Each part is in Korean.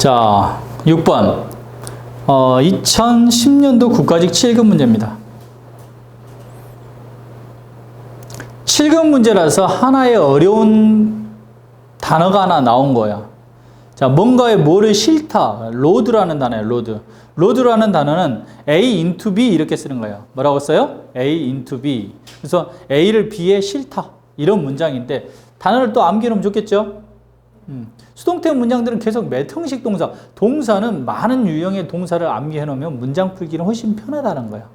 자, 6번. 어, 2010년도 국가직 7급 문제입니다. 7급 문제라서 하나의 어려운 단어가 하나 나온 거야. 자, 뭔가에 뭐를 싫다. 로드라는 단어예요, 로드. 로드라는 단어는 A into B 이렇게 쓰는 거예요. 뭐라고 써요? A into B. 그래서 A를 B에 싫다. 이런 문장인데, 단어를 또 암기하면 좋겠죠? 음. 수동태 문장들은 계속 매형식 동사, 동사는 많은 유형의 동사를 암기해 놓으면 문장 풀기는 훨씬 편하다는 거야.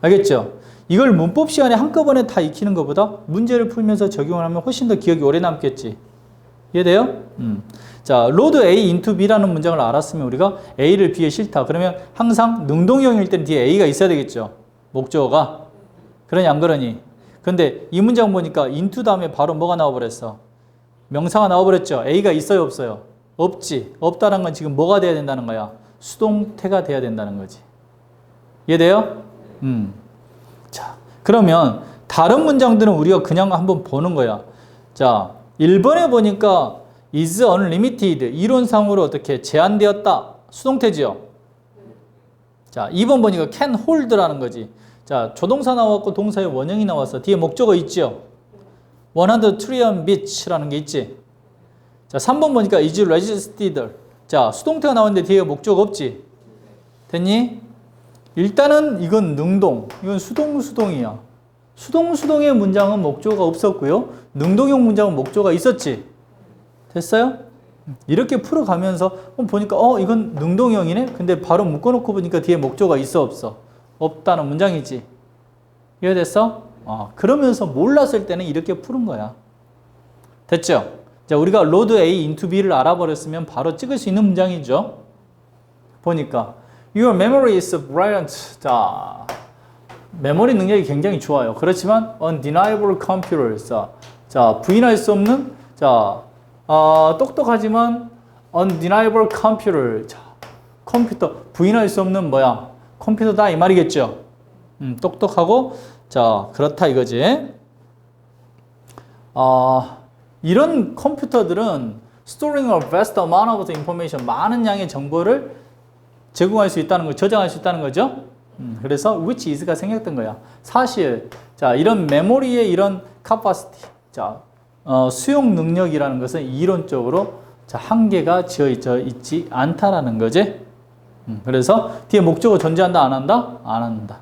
알겠죠? 이걸 문법 시간에 한꺼번에 다 익히는 것보다 문제를 풀면서 적용을 하면 훨씬 더 기억이 오래 남겠지. 이해돼요? 음. 자, 로드 A into B라는 문장을 알았으면 우리가 A를 B에 싫다. 그러면 항상 능동형일 때는 뒤에 A가 있어야 되겠죠. 목적어가. 그러니 안 그러니? 근데 이 문장 보니까 into 다음에 바로 뭐가 나와버렸어? 명사가 나와버렸죠. A가 있어요, 없어요? 없지. 없다는 건 지금 뭐가 돼야 된다는 거야? 수동태가 돼야 된다는 거지. 이해돼요? 음. 자, 그러면 다른 문장들은 우리가 그냥 한번 보는 거야. 자, 1번에 보니까 is unlimited 이론상으로 어떻게 제한되었다. 수동태지요. 자, 2번 보니까 can hold라는 거지. 자, 조동사 나왔고 동사의 원형이 나와서 뒤에 목적어 있죠. 100 trillion beach라는 게 있지. 자, 3번 보니까 is registered. 자, 수동태가 나오는데 뒤에 목적 없지. 됐니? 일단은 이건 능동, 이건 수동 수동이야. 수동 수동의 문장은 목조가 없었고요. 능동형 문장은 목조가 있었지. 됐어요? 이렇게 풀어가면서 보니까 어 이건 능동형이네. 근데 바로 묶어놓고 보니까 뒤에 목조가 있어 없어? 없다는 문장이지. 이해됐어? 어, 그러면서 몰랐을 때는 이렇게 푸는 거야. 됐죠? 자, 우리가 로드 A into B를 알아버렸으면 바로 찍을 수 있는 문장이죠. 보니까 Your memory is brilliant. 자, 메모리 능력이 굉장히 좋아요. 그렇지만 undeniable computer. 자, 자 부인할 수 없는 자 어, 똑똑하지만 undeniable computer. 자, 컴퓨터 부인할 수 없는 뭐야? 컴퓨터다 이 말이겠죠. 음, 똑똑하고 자 그렇다 이거지. 어, 이런 컴퓨터들은 storing a vast amount of information 많은 양의 정보를 제공할 수 있다는 거, 저장할 수 있다는 거죠. 음, 그래서 which is가 생겼던 거야. 사실 자 이런 메모리의 이런 capacity, 자 어, 수용 능력이라는 것은 이론적으로 자 한계가 지어져 있지 않다라는 거지. 음, 그래서 뒤에 목적어 존재한다 안 한다 안 한다.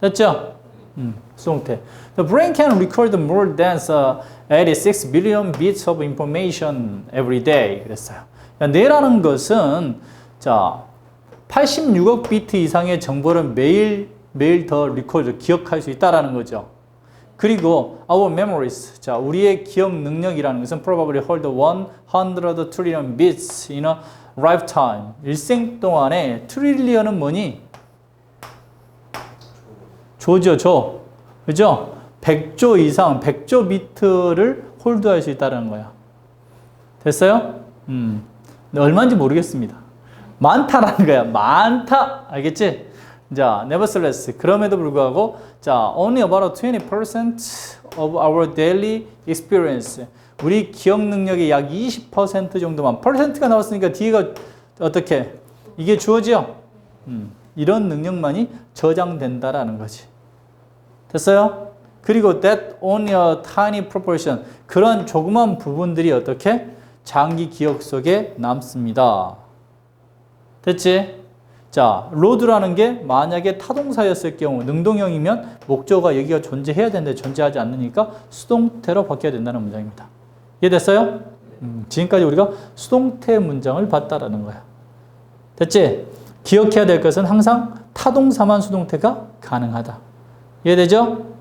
됐죠? 음, 수동태. The brain can record more than uh, 86 billion bits of information every day. 그랬어요. 뇌라는 것은 자 86억 비트 이상의 정보를 매일 매일 더 리콜드 기억할 수 있다라는 거죠. 그리고 our memories 자 우리의 기억 능력이라는 것은 probably hold 100 trillion bits in a lifetime 일생 동안에 트릴리언은 뭐니? 조죠 조 그죠? 100조 이상 100조 비트를 홀드할 수 있다는 거야. 됐어요? 음 얼마인지 모르겠습니다. 많다라는 거야. 많다. 알겠지? 자, nevertheless. 그럼에도 불구하고, 자, only about 20% of our daily experience. 우리 기억 능력의 약 20% 정도만. 퍼센트가 나왔으니까 뒤가 어떻게? 이게 주어지요? 음, 이런 능력만이 저장된다라는 거지. 됐어요? 그리고 that only a tiny proportion. 그런 조그만 부분들이 어떻게? 장기 기억 속에 남습니다. 됐지? 자, 로드라는 게 만약에 타동사였을 경우 능동형이면 목적어가 여기가 존재해야 되는데 존재하지 않으니까 수동태로 바뀌어야 된다는 문장입니다. 이해됐어요? 음, 지금까지 우리가 수동태 문장을 봤다라는 거야. 됐지? 기억해야 될 것은 항상 타동사만 수동태가 가능하다. 이해되죠?